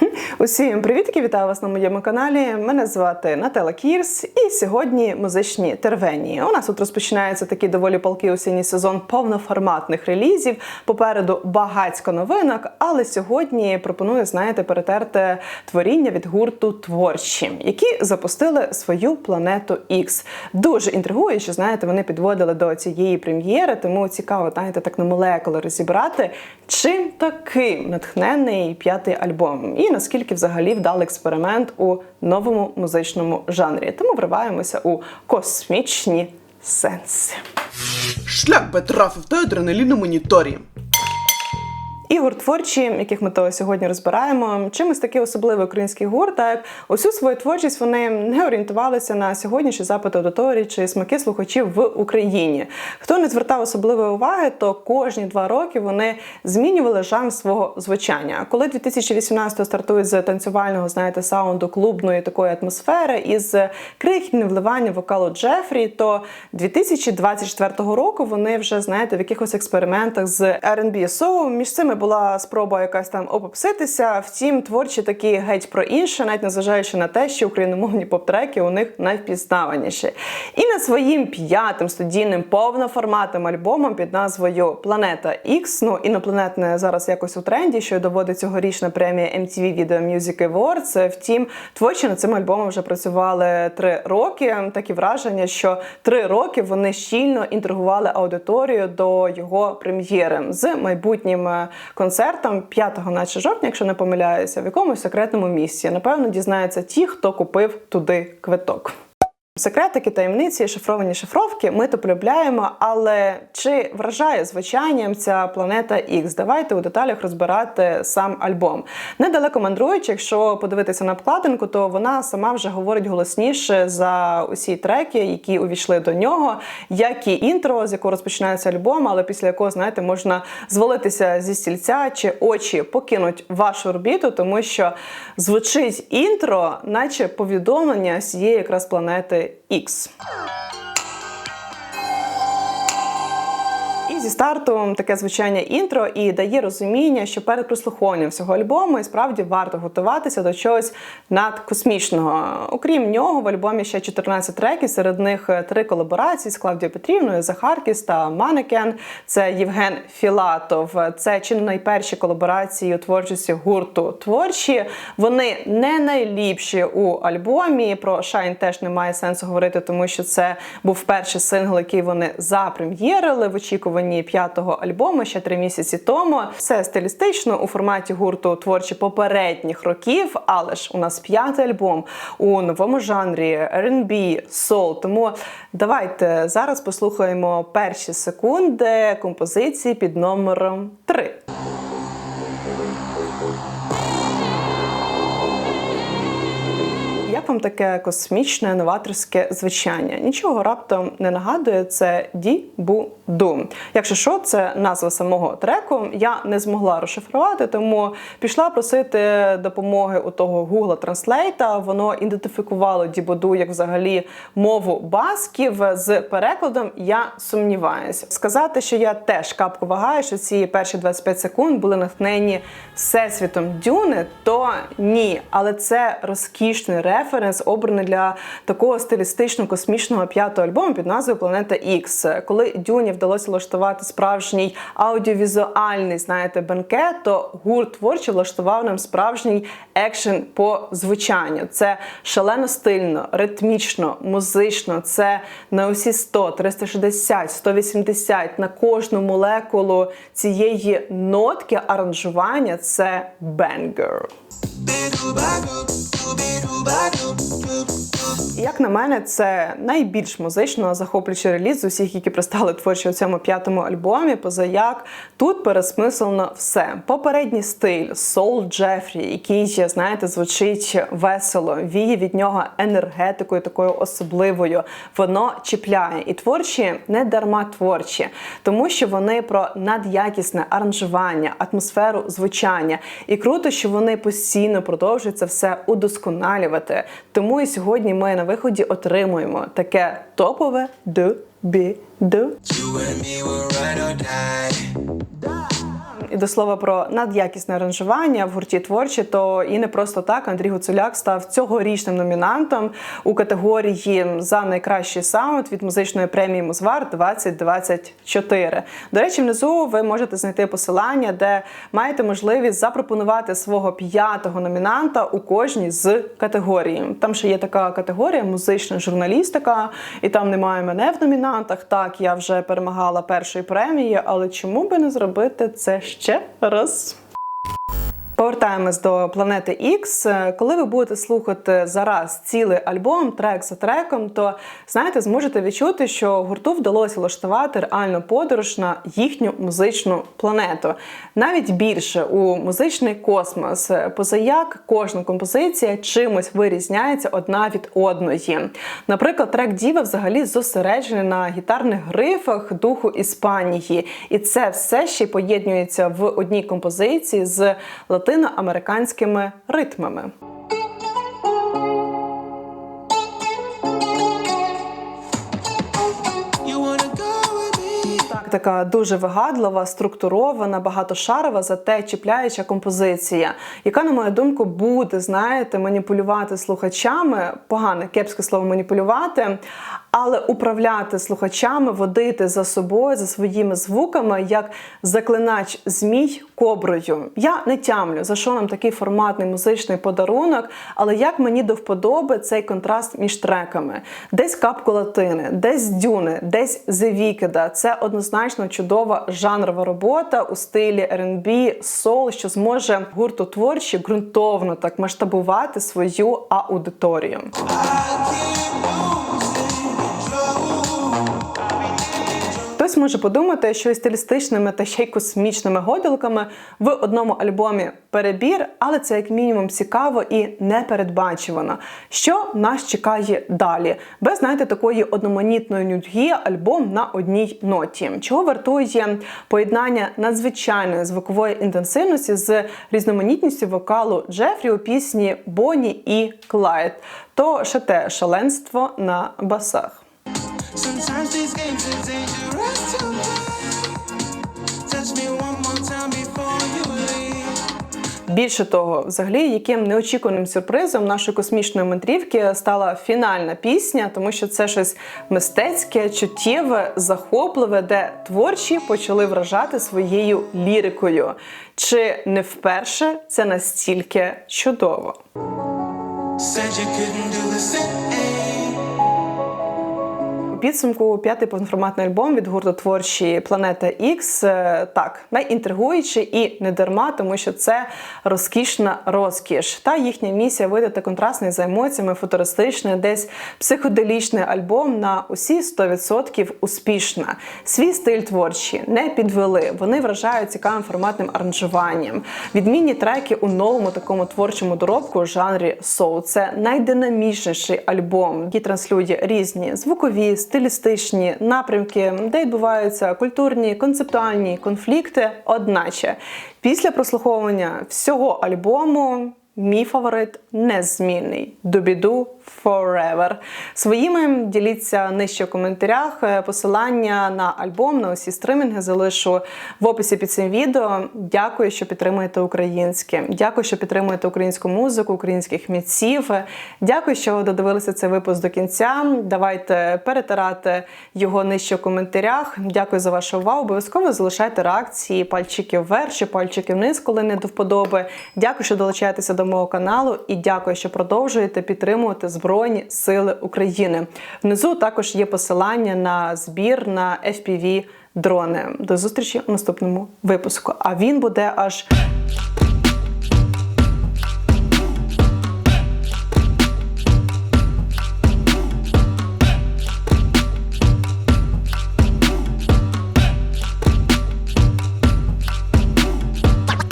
Усім привітки, вітаю вас на моєму каналі. Мене звати Нателла Кірс, і сьогодні музичні тервенії. У нас тут розпочинається такий доволі палкий осінній сезон повноформатних релізів. Попереду багацько новинок, але сьогодні пропоную, знаєте, перетерти творіння від гурту творчі, які запустили свою планету X. Дуже інтригує, що знаєте, вони підводили до цієї прем'єри, тому цікаво, знаєте, так на молекули розібрати, чим таким натхнений п'ятий альбом, і наскільки взагалі вдалий експеримент у новому музичному жанрі. Тому вриваємося у космічні сенси. Шлях би трафив той адреналін моніторі. Ігор творчі, яких ми то сьогодні розбираємо, чимось такий особливий український гурт, так усю свою творчість вони не орієнтувалися на сьогоднішні запити аудиторії чи смаки слухачів в Україні. Хто не звертав особливої уваги, то кожні два роки вони змінювали жанр свого звучання. Коли 2018 стартують з танцювального, знаєте, саунду клубної такої атмосфери із крихітним вливанням вокалу Джефрі, то 2024 року вони вже знаєте в якихось експериментах з R&B соу. Між цими була спроба якась там опопситися. Втім, творчі такі геть про інше, навіть незважаючи на те, що україномовні поп-треки у них найвпізнаваніші. І на своїм п'ятим студійним повноформатним альбомом під назвою Планета X, ну інопланетне зараз якось у тренді, що доводить цьогорічна премія MTV Video Music Awards. Втім, творчі над цим альбомом вже працювали три роки. Такі враження, що три роки вони щільно інтригували аудиторію до його прем'єри з майбутнім е, концертом 5 наче жовтня, якщо не помиляюся, в якомусь секретному місці. Напевно, дізнаються ті, хто купив туди квиток. Секретики, таємниці, шифровані шифровки ми то полюбляємо, але чи вражає звучанням ця планета X? Давайте у деталях розбирати сам альбом. Недалеко мандруючи, якщо подивитися на обкладинку, то вона сама вже говорить голосніше за усі треки, які увійшли до нього, як і інтро, з якого розпочинається альбом, але після якого, знаєте, можна звалитися зі стільця чи очі покинуть вашу орбіту, тому що звучить інтро, наче повідомлення з цієї якраз планети X. зі старту таке звучання інтро і дає розуміння, що перед прослуховуванням всього альбому і справді варто готуватися до чогось надкосмічного. Окрім нього, в альбомі ще 14 треків, серед них три колаборації з Клавдією Петрівною, Захаркіс та Манекен. Це Євген Філатов. Це чи не найперші колаборації у творчості гурту творчі. Вони не найліпші у альбомі. Про Шайн теж немає сенсу говорити, тому що це був перший сингл, який вони запрем'єрили в очікуванні п'ятого альбому ще три місяці тому. Все стилістично у форматі гурту творчі попередніх років, але ж у нас п'ятий альбом у новому жанрі R&B, soul. Тому давайте зараз послухаємо перші секунди композиції під номером 3. Як таке космічне новаторське звучання? Нічого раптом не нагадує це ді-бу-ду. Якщо що, це назва самого треку. Я не змогла розшифрувати, тому пішла просити допомоги у того Google Translate. Воно ідентифікувало дібуду як взагалі мову басків з перекладом. Я сумніваюся. Сказати, що я теж капку вагаю, що ці перші 25 секунд були натхнені всесвітом дюни, то ні. Але це розкішний референс, обраний для такого стилістично космічного п'ятого альбому під назвою Планета X. Коли Дюні вдалося влаштувати справжній аудіовізуальний, знаєте, бенкет, то гурт творчий влаштував нам справжній екшен по звучанню. Це шалено стильно, ритмічно, музично. Це на усі 100, 360, 180, на кожну молекулу цієї нотки аранжування. Це бенгер. Як на мене, це найбільш музично захоплюючий реліз з усіх, які пристали творчі у цьому п'ятому альбомі. Поза як тут пересмислено все. Попередній стиль, соул Джефрі, який, знаєте, звучить весело, віє від нього енергетикою такою особливою. Воно чіпляє. І творчі не дарма творчі, тому що вони про надякісне аранжування, атмосферу звучання. І круто, що вони постійно продовжують це все удосконалювати. Тому і сьогодні ми на виході отримуємо таке топове ду бі ду You and me will ride or die. І до слова про надякісне аранжування в гурті творчі, то і не просто так Андрій Гуцуляк став цьогорічним номінантом у категорії за найкращий саунд від музичної премії Музвар 2024. До речі, внизу ви можете знайти посилання, де маєте можливість запропонувати свого п'ятого номінанта у кожній з категорій. Там ще є така категорія музична журналістика, і там немає мене в номінантах. Так, я вже перемагала першої премії, але чому би не зробити це ще jeszcze raz. Повертаємось до планети X. Коли ви будете слухати зараз цілий альбом, трек за треком, то знаєте, зможете відчути, що гурту вдалося влаштувати реальну подорож на їхню музичну планету. Навіть більше у музичний космос. Позаяк кожна композиція чимось вирізняється одна від одної. Наприклад, трек Діва взагалі зосереджений на гітарних грифах духу Іспанії, і це все ще й поєднується в одній композиції з латиноамериканськими ритмами. Така дуже вигадлива, структурована, багатошарова, зате чіпляюча композиція, яка, на мою думку, буде, знаєте, маніпулювати слухачами. Погане, кепське слово маніпулювати, але управляти слухачами, водити за собою, за своїми звуками, як заклинач змій коброю. Я не тямлю, за що нам такий форматний музичний подарунок, але як мені до вподоби цей контраст між треками. Десь капку латини, десь дюни, десь Weeknd. Це однозначно чудова жанрова робота у стилі R&B, соул, що зможе гурту творчі ґрунтовно так масштабувати свою аудиторію. Хтось може подумати, що стилістичними та ще й космічними гойдалками в одному альбомі перебір, але це як мінімум цікаво і непередбачувано. Що нас чекає далі? Без знаєте, такої одноманітної нудьги альбом на одній ноті, чого вартує поєднання надзвичайної звукової інтенсивності з різноманітністю вокалу Джефрі у пісні Бонні і Клайд. То ще те шаленство на басах. Sometimes these games are dangerous Більше того, взагалі, яким неочікуваним сюрпризом нашої космічної мандрівки стала фінальна пісня, тому що це щось мистецьке, чуттєве, захопливе, де творчі почали вражати своєю лірикою. Чи не вперше це настільки чудово? Said you couldn't do the same. Підсумку п'ятий повноформатний альбом від гурту творчі Планета X е, так найінтригуючий і не дарма, тому що це розкішна розкіш. Та їхня місія видати контрастний за емоціями, футуристичний, десь психоделічний альбом на усі 100% успішна. Свій стиль творчі не підвели. Вони вражають цікавим форматним аранжуванням. Відмінні треки у новому такому творчому доробку у жанрі соул. Це найдинамічніший альбом, який транслює різні звукові, стилістичні напрямки, де відбуваються культурні, концептуальні конфлікти. Одначе, після прослуховування всього альбому. Мій фаворит незмінний. Добіду Forever. Своїми діліться нижче в коментарях. Е, Посилання на альбом, на усі стримінги залишу в описі під цим відео. Дякую, що підтримуєте українське. Дякую, що підтримуєте українську музику, українських митців. Дякую, що додивилися цей випуск до кінця. Давайте перетирати його нижче в коментарях. Дякую за вашу увагу. Обов'язково залишайте реакції, пальчики вверх чи пальчики вниз, коли не до вподоби. Дякую, що долучаєтеся до мого каналу, і дякую, що продовжуєте підтримувати Збройні Сили України. Внизу також є посилання на збір на FPV дрони. До зустрічі у наступному випуску. А він буде аж